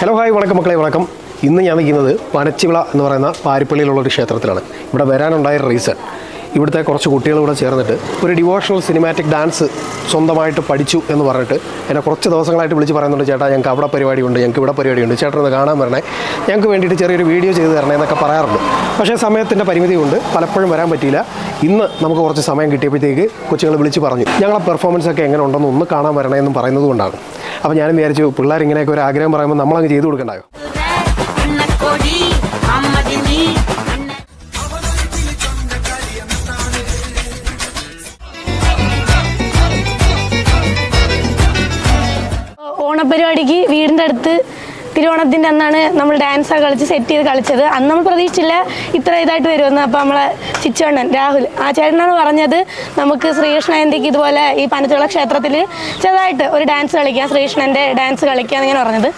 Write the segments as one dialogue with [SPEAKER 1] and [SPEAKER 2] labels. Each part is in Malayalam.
[SPEAKER 1] ഹലോ ഹായ് വണക്കം മക്കളെ വണക്കം. ഇന്ന് ഞാൻ നിൽക്കുന്നത് പനച്ചിവിള എന്ന് പറയുന്ന പാരിപ്പള്ളിയിലുള്ള ഒരു ക്ഷേത്രത്തിലാണ്. ഇവിടെ വരാനുണ്ടായ റീസൺ ഇവിടുത്തെ കുറച്ച് കുട്ടികൾ കൂടെ ചേർന്നിട്ട് ഒരു ഡിവോഷണൽ സിനിമാറ്റിക് ഡാൻസ് സ്വന്തമായിട്ട് പഠിച്ചു എന്ന് പറഞ്ഞിട്ട് എന്നെ കുറച്ച് ദിവസങ്ങളായിട്ട് വിളിച്ച് പറയുന്നുണ്ട് ചേട്ടാ ഞങ്ങൾക്ക് അവിടെ പരിപാടിയുണ്ട് ഞങ്ങൾക്ക് ഇവിടെ പരിപാടിയുണ്ട്. ചേട്ടൻ ഒന്ന് കാണാൻ വരണേ. ഞങ്ങൾക്ക് വേണ്ടിയിട്ട് ചെറിയൊരു വീഡിയോ ചെയ്ത് തരണേ എന്നൊക്കെ പറയാറുണ്ട്. പക്ഷേ സമയത്തിന്റെ പരിമിതി കൊണ്ട് പലപ്പോഴും വരാൻ പറ്റിയില്ല. ഇന്ന് നമുക്ക് കുറച്ച് സമയം കിട്ടിയപ്പോഴത്തേക്ക് കൊച്ചുങ്ങൾ വിളിച്ച് പറഞ്ഞു ഞങ്ങളെ പെർഫോമൻസ് ഒക്കെ എങ്ങനെ ഉണ്ടെന്ന് ഒന്ന് കാണാൻ വരണേ എന്നും പറയുന്നത് കൊണ്ടാണ്. അപ്പോൾ ഞാനും വിചാരിച്ചു പിള്ളേർ ഇങ്ങനെയൊക്കെ ഒരു ആഗ്രഹം പറയുമ്പോൾ നമ്മളങ്ങ് ചെയ്തു കൊടുക്കണ്ടായോ?
[SPEAKER 2] കൊടി
[SPEAKER 3] ഓണപരിപാടിക്ക് വീടിന്റെ അടുത്ത് തിരുവോണത്തിന്റെ അന്നാണ് നമ്മൾ ഡാൻസ് കളിച്ച് സെറ്റ് ചെയ്ത് കളിച്ചത്. അന്ന് നമ്മൾ പ്രതീക്ഷിച്ചില്ല ഇത്ര ഇതായിട്ട് വരുമെന്ന്. അപ്പോൾ നമ്മളെ ചിച്ചണ്ണൻ രാഹുൽ ആ ചേട്ടനാണ് പറഞ്ഞത് നമുക്ക് ശ്രീകൃഷ്ണ ജയന്തിക്ക് ഇതുപോലെ ഈ പനത്തുള്ള ക്ഷേത്രത്തിൽ ചെറുതായിട്ട് ഒരു ഡാൻസ് കളിക്കാം ശ്രീകൃഷ്ണന്റെ ഡാൻസ് കളിക്കാം എന്നിങ്ങനെ പറഞ്ഞത്.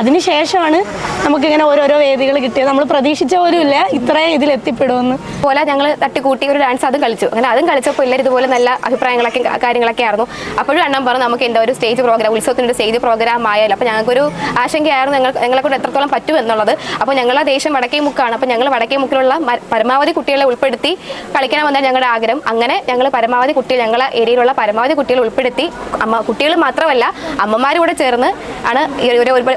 [SPEAKER 3] അതിനുശേഷമാണ് നമുക്കിങ്ങനെ ഓരോരോ വേദികൾ കിട്ടിയത്. നമ്മൾ പ്രതീക്ഷിച്ച പോലും ഇല്ല ഇത്രയും ഇതിൽ എത്തിപ്പെടുമെന്ന്.
[SPEAKER 4] പോലെ ഞങ്ങൾ തട്ടിക്കൂട്ടി ഒരു ഡാൻസ് അതും കളിച്ചു. അങ്ങനെ അതും കളിച്ചപ്പോൾ എല്ലാവരും ഇതുപോലെ നല്ല അഭിപ്രായങ്ങളൊക്കെ കാര്യങ്ങളൊക്കെ ആയിരുന്നു. അപ്പോഴും അണ്ണൻ പറഞ്ഞു നമുക്ക് എന്താ ഒരു സ്റ്റേജ് പ്രോഗ്രാം ഉത്സവത്തിന്റെ സ്റ്റേജ് പ്രോഗ്രാം ആയാലും. അപ്പോൾ ഞങ്ങൾക്കൊരു ആശങ്കയായിരുന്നു ഞങ്ങൾ ഞങ്ങളെ കൊണ്ട് എത്രത്തോളം പറ്റും എന്നുള്ളത്. അപ്പോൾ ഞങ്ങൾ ആ ദേശം വടക്കേ മുക്കാണ്. അപ്പോൾ ഞങ്ങൾ വടക്കേ മുക്കിലുള്ള പരമാവധി കുട്ടികളെ ഉൾപ്പെടുത്തി കളിക്കണമെന്നാണ് ഞങ്ങളുടെ ആഗ്രഹം. അങ്ങനെ ഞങ്ങൾ പരമാവധി കുട്ടികൾ ഞങ്ങളുടെ ഏരിയയിലുള്ള പരമാവധി കുട്ടികളെ ഉൾപ്പെടുത്തി അമ്മ കുട്ടികൾ മാത്രമല്ല അമ്മമാരും കൂടെ ചേർന്ന് ആണ്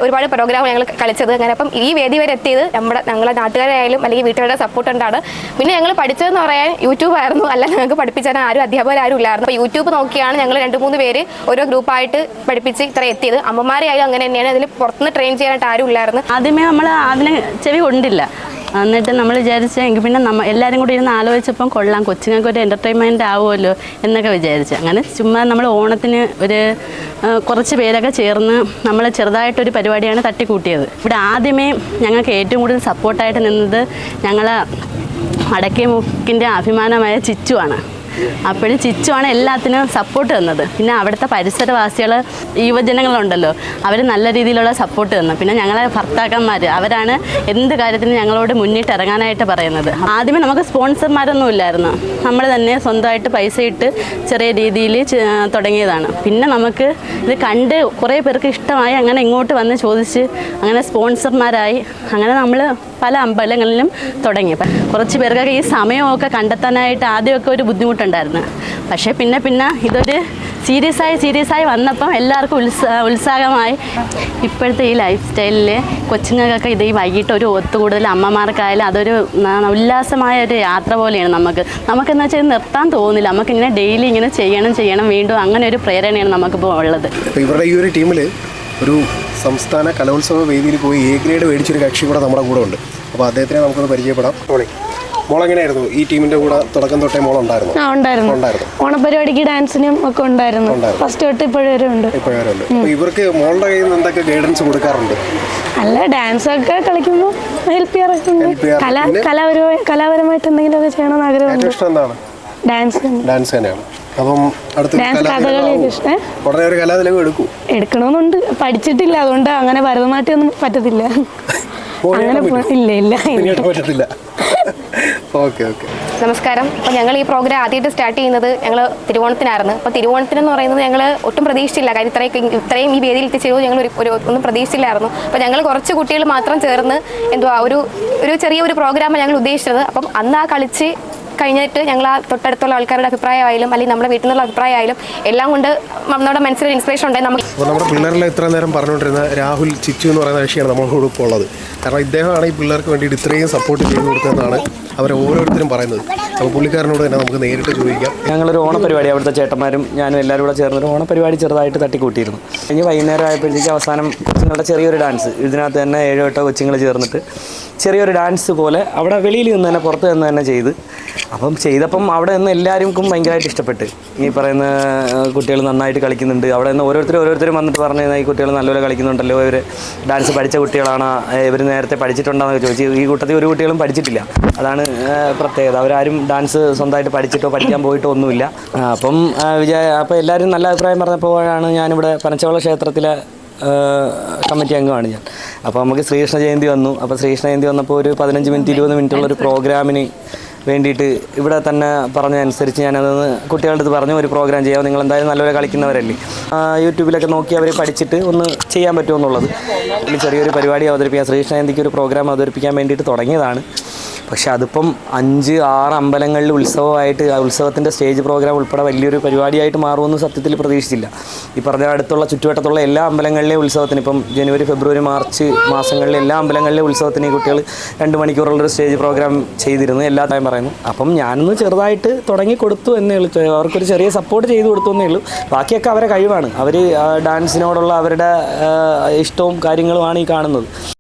[SPEAKER 4] ഒരുപാട് പ്രോഗ്രാം ഞങ്ങൾ കളിച്ചത്. അങ്ങനെ അപ്പം ഈ വേദി വരെ എത്തിയത് നമ്മുടെ ഞങ്ങളുടെ നാട്ടുകാരായാലും അല്ലെങ്കിൽ വീട്ടുകാരുടെ സപ്പോർട്ട് ഉണ്ടാണ് പിന്നെ ഞങ്ങൾ പഠിച്ചതെന്ന് പറയാൻ യൂട്യൂബ് ആയിരുന്നു. അല്ല ഞങ്ങൾക്ക് പഠിപ്പിച്ചാൽ ആരും അധ്യാപകരാരും ഇല്ലായിരുന്നു. അപ്പോൾ യൂട്യൂബ് നോക്കിയാണ് ഞങ്ങൾ രണ്ട് മൂന്ന് പേര് ഓരോ ഗ്രൂപ്പായിട്ട് പഠിപ്പിച്ച് ഇത്ര എത്തിയത്. അമ്മമാരെയായാലും അങ്ങനെ തന്നെയാണ്. അതിൽ പുറത്തുനിന്ന് ട്രെയിൻ ചെയ്യാനായിട്ട് ആരും ഇല്ലായിരുന്നു.
[SPEAKER 5] ആദ്യമേ നമ്മൾ അതിന് ചെവി കൊണ്ടില്ല. എന്നിട്ട് നമ്മൾ വിചാരിച്ച എങ്കിൽ പിന്നെ നമ്മ എല്ലാവരും കൂടി ഇരുന്ന് ആലോചിച്ചപ്പം കൊള്ളാം കൊച്ചുങ്ങൾക്ക് ഒരു എന്റർടൈൻമെന്റ് ആവുമല്ലോ എന്നൊക്കെ വിചാരിച്ചു. അങ്ങനെ ചുമ്മാ നമ്മൾ ഓണത്തിന് ഒരു കുറച്ച് പേരൊക്കെ ചേർന്ന് നമ്മൾ ചെറുതായിട്ടൊരു പരിപാടിയാണ് തട്ടിക്കൂട്ടിയത്. ഇവിടെ ആദ്യമേ ഞങ്ങൾക്ക് ഏറ്റവും കൂടുതൽ സപ്പോർട്ടായിട്ട് നിന്നത് ഞങ്ങൾ അടക്കേ മുക്കിന്റെ അഭിമാനമായ ചിച്ചുവാണ് അപ്പോഴും ചിച്ചുവാണ് എല്ലാത്തിനും സപ്പോർട്ട് തന്നത്. പിന്നെ അവിടുത്തെ പരിസരവാസികൾ യുവജനങ്ങളുണ്ടല്ലോ അവർ നല്ല രീതിയിലുള്ള സപ്പോർട്ട് തന്നു. പിന്നെ ഞങ്ങളെ ഭർത്താക്കന്മാർ അവരാണ് എന്ത് കാര്യത്തിനും ഞങ്ങളോട് മുന്നിട്ട് ഇറങ്ങാനായിട്ട് പറയുന്നത്. ആദ്യമേ നമുക്ക് സ്പോൺസർമാരൊന്നും ഇല്ലായിരുന്നു. നമ്മൾ തന്നെ സ്വന്തമായിട്ട് പൈസ ഇട്ട് ചെറിയ രീതിയിൽ തുടങ്ങിയതാണ്. പിന്നെ നമുക്ക് ഇത് കണ്ട് കുറേ പേർക്ക് ഇഷ്ടമായി അങ്ങനെ ഇങ്ങോട്ട് വന്ന് ചോദിച്ച് അങ്ങനെ സ്പോൺസർമാരായി. അങ്ങനെ നമ്മൾ പല അമ്പലങ്ങളിലും തുടങ്ങി. കുറച്ച് പേർക്കൊക്കെ ഈ സമയമൊക്കെ കണ്ടെത്താനായിട്ട് ആദ്യമൊക്കെ ഒരു ബുദ്ധിമുട്ടുണ്ടായിരുന്നു പക്ഷേ പിന്നെ പിന്നെ ഇതൊരു സീരിയസ് ആയി സീരിയസ് ആയി വന്നപ്പം എല്ലാവർക്കും ഉത്സാ ഉത്സാഹമായി. ഇപ്പോഴത്തെ ഈ ലൈഫ് സ്റ്റൈലിൽ കൊച്ചുങ്ങൾക്കൊക്കെ ഇത് ഈ വൈകിട്ട് ഒരു ഒത്തുകൂടുതൽ അമ്മമാർക്കായാലും അതൊരു ഉല്ലാസമായ ഒരു യാത്ര പോലെയാണ് നമുക്ക്. നമുക്കെന്ന് വെച്ചാൽ നിർത്താൻ തോന്നില്ല. നമുക്കിങ്ങനെ ഡെയിലി ഇങ്ങനെ ചെയ്യണം ചെയ്യണം വീണ്ടും അങ്ങനെ ഒരു പ്രേരണയാണ് നമുക്കിപ്പോൾ ഉള്ളത്.
[SPEAKER 1] ഇവരുടെ ഈ ഒരു ടീമിൽ ഒരു സംസ്ഥാന കലോത്സവ വേദിയിൽ പോയി എ ഗ്രേഡ് മേടിച്ചൊരു കക്ഷി കൂടെ നമ്മുടെ കൂടെ ഉണ്ട്. അപ്പോൾ അദ്ദേഹത്തിനെ നമുക്കൊന്ന് പരിചയപ്പെടാം. മോളെങ്ങനെയായിരുന്നു? ഈ ടീമിന്റെ കൂടെ തുടക്കം തൊട്ടേ മോളുണ്ടായിരുന്നു?
[SPEAKER 3] ആ ഉണ്ടായിരുന്നു.
[SPEAKER 1] ഉണ്ടായിരുന്നു.
[SPEAKER 3] ഓണപരിപാടിക്ക് ഡാൻസിനും ഒക്കെ ഉണ്ടായിരുന്നു.
[SPEAKER 1] ഉണ്ടായിരുന്നു.
[SPEAKER 3] ഫസ്റ്റ് തൊട്ട് ഇപ്പോഴും ഉണ്ട്.
[SPEAKER 1] ഇപ്പോഴുണ്ട് അപ്പോൾ ഇവർക്ക് മോളുടെ കയ്യിൽ നിന്ന് എന്തൊക്കെ ഗൈഡൻസ് കൊടുക്കാറുണ്ട്?
[SPEAKER 3] അല്ല ഡാൻസ് ഒക്കെ കളിക്കുമ്പോൾ ഹെൽപ്പ് ചെയ്യാറൊക്കെ
[SPEAKER 1] Help
[SPEAKER 3] കല? കലാപരമായി കലാപരമായിട്ട് എന്തെങ്കിലുമൊക്കെ ചെയ്യണമെന്ന് ആഗ്രഹമുണ്ട്
[SPEAKER 1] ഇഷ്ടം എന്താണ്?
[SPEAKER 3] ഡാൻസ്
[SPEAKER 1] ഡാൻസ് തന്നെയാണ്. അപ്പം അടുത്ത. ഉടനെ ഒരു കലാതിലകം എടുക്കൂ.
[SPEAKER 3] എടുക്കണമെന്നുണ്ട്. പഠിച്ചിട്ടില്ല. അതുകൊണ്ട് അങ്ങനെ ഭരതനാട്യം ഒന്നും പറ്റത്തില്ല. അങ്ങനെ ഇല്ല ഇല്ല.
[SPEAKER 1] പറ്റത്തില്ല. Okay okay.
[SPEAKER 4] നമസ്കാരം. അപ്പോൾ ഞങ്ങൾ ഈ പ്രോഗ്രാം ആദ്യമായിട്ട് സ്റ്റാർട്ട് ചെയ്യുന്നത് ഞങ്ങൾ തിരുവോണത്തിനായിരുന്നു. അപ്പോൾ തിരുവോണത്തിന് എന്ന് പറയുന്നത് ഞങ്ങൾ ഒട്ടും പ്രതീക്ഷിച്ചില്ല. കാര്യം ഇത്രയും ഇത്രയും ഈ വേദിയിൽ എത്തിച്ചത് ഞങ്ങൾ ഒരു ഒന്നും പ്രതീക്ഷിച്ചില്ലായിരുന്നു. അപ്പോൾ ഞങ്ങൾ കുറച്ച് കുട്ടികൾ മാത്രം ചേർന്ന് എന്തുവാ ഒരു ഒരു ചെറിയ ഒരു പ്രോഗ്രാമാണ് ഞങ്ങൾ ഉദ്ദേശിച്ചത്. അപ്പം അന്ന് ആ കളിച്ച് കഴിഞ്ഞിട്ട് ഞങ്ങൾ ആ തൊട്ടടുത്തുള്ള ആൾക്കാരുടെ അഭിപ്രായമായാലും അല്ലെങ്കിൽ നമ്മുടെ വീട്ടിൽ നിന്നുള്ള അഭിപ്രായമായാലും എല്ലാം കൊണ്ട് നമ്മുടെ മനസ്സിൽ ഇൻസ്പിറേഷൻ ഉണ്ട്. നമുക്ക്
[SPEAKER 1] അപ്പോൾ നമ്മുടെ പിള്ളേരിൽ ഇത്ര നേരം പറഞ്ഞുകൊണ്ടിരുന്ന രാഹുൽ ചിച്ചു എന്ന് പറയുന്ന വിഷയമാണ് നമ്മളോട് ഇപ്പോൾ ഉള്ളത്. കാരണം ഇദ്ദേഹമാണ് ഈ പിള്ളേർക്ക് വേണ്ടിയിട്ട് ഇത്രയും സപ്പോർട്ട് ചെയ്തു കൊടുത്തതെന്നാണ് അവർ ഓരോരുത്തരും പറയുന്നത്. അപ്പോൾ പുള്ളിക്കാരനോട് തന്നെ നമുക്ക് നേരിട്ട് ചോദിക്കാം.
[SPEAKER 6] ഞങ്ങളൊരു ഓണപരിപാടി അവിടുത്തെ ചേട്ടന്മാരും ഞാനും എല്ലാവരും കൂടെ ചേർന്നൊരു ഓണപരിപാടി ചെറുതായിട്ട് തട്ടിക്കൂട്ടിയിരുന്നു. ഇനി വൈകുന്നേരം ആയപ്പോഴത്തേക്ക് അവസാനം കൊച്ചുങ്ങളുടെ ചെറിയൊരു ഡാൻസ് ഇതിനകത്ത് തന്നെ ഏഴോ എട്ടോ കൊച്ചുങ്ങൾ ചേർന്നിട്ട് ചെറിയൊരു ഡാൻസ് പോലെ അവിടെ വെളിയിൽ നിന്ന് തന്നെ പുറത്ത് നിന്ന് തന്നെ ചെയ്ത് അപ്പം ചെയ്തപ്പം അവിടെ നിന്ന് എല്ലാവർക്കും ഭയങ്കരമായിട്ട് ഇഷ്ടപ്പെട്ട്. ഈ പറയുന്ന കുട്ടികൾ നന്നായിട്ട് കളിക്കുന്നുണ്ട്. അവിടെ നിന്ന് ഓരോരുത്തരും ഓരോരുത്തരും വന്നിട്ട് പറഞ്ഞു ഈ കുട്ടികൾ നല്ലപോലെ കളിക്കുന്നുണ്ടല്ലോ. ഇവർ ഡാൻസ് പഠിച്ച കുട്ടികളാണ്. ഇവർ നേരത്തെ പഠിച്ചിട്ടുണ്ടോയെന്നൊക്കെ ചോദിച്ചു. ഈ കൂട്ടത്തിൽ ഒരു കുട്ടികളും പഠിച്ചിട്ടില്ല. അതാണ് പ്രത്യേകത. അവരാരും ഡാൻസ് സ്വന്തമായിട്ട് പഠിച്ചിട്ടോ പഠിക്കാൻ പോയിട്ടോ ഒന്നുമില്ല. അപ്പം വിജയ അപ്പോൾ എല്ലാവരും നല്ല അഭിപ്രായം പറഞ്ഞപ്പോഴാണ് ഞാനിവിടെ പനച്ചവള ക്ഷേത്രത്തിലെ കമ്മിറ്റി അംഗമാണ് ഞാൻ. അപ്പോൾ നമുക്ക് ശ്രീകൃഷ്ണ ജയന്തി വന്നു. അപ്പോൾ ശ്രീകൃഷ്ണ ജയന്തി വന്നപ്പോൾ ഒരു പതിനഞ്ച് മിനിറ്റ് ഇരുപത് മിനിറ്റുള്ള ഒരു പ്രോഗ്രാമിന് വേണ്ടിയിട്ട് ഇവിടെ തന്നെ പറഞ്ഞതനുസരിച്ച് ഞാനത് കുട്ടികളുടെ അടുത്ത് പറഞ്ഞു ഒരു പ്രോഗ്രാം ചെയ്യാം. നിങ്ങൾ എന്തായാലും നല്ലപോലെ കളിക്കുന്നവരല്ലേ. യൂട്യൂബിലൊക്കെ നോക്കി അവർ പഠിച്ചിട്ട് ഒന്ന് ചെയ്യാൻ പറ്റുമെന്നുള്ളത്. ചെറിയൊരു പരിപാടി അവതരിപ്പിക്കാൻ ശ്രീകൃഷ്ണ ഒരു പ്രോഗ്രാം അവതരിപ്പിക്കാൻ വേണ്ടിയിട്ട് തുടങ്ങിയതാണ്. പക്ഷെ അതിപ്പം അഞ്ച് ആറ് അമ്പലങ്ങളിൽ ഉത്സവമായിട്ട് ഉത്സവത്തിന്റെ സ്റ്റേജ് പ്രോഗ്രാം ഉൾപ്പെടെ വലിയൊരു പരിപാടിയായിട്ട് മാറുമെന്ന് സത്യത്തിൽ പ്രതീക്ഷിച്ചില്ല. ഈ പറഞ്ഞ അടുത്തുള്ള ചുറ്റുവട്ടത്തുള്ള എല്ലാ അമ്പലങ്ങളിലെ ഉത്സവത്തിന് ഇപ്പം ജനുവരി ഫെബ്രുവരി മാർച്ച് മാസങ്ങളിലെ എല്ലാ അമ്പലങ്ങളിലെയും ഉത്സവത്തിന് ഈ കുട്ടികൾ രണ്ട് മണിക്കൂറുള്ളൊരു സ്റ്റേജ് പ്രോഗ്രാം ചെയ്തിരുന്നു എല്ലാ ടൈം പറയുന്നു. അപ്പം ഞാനൊന്ന് ചെറുതായിട്ട് തുടങ്ങി കൊടുത്തു എന്നേ ഉള്ളൂ. അവർക്കൊരു ചെറിയ സപ്പോർട്ട് ചെയ്തു കൊടുത്തു എന്നേ ഉള്ളൂ. ബാക്കിയൊക്കെ അവരെ കഴിവാണ്. അവർ ഡാൻസിനോടുള്ള അവരുടെ ഇഷ്ടവും കാര്യങ്ങളുമാണ് ഈ കാണുന്നത്.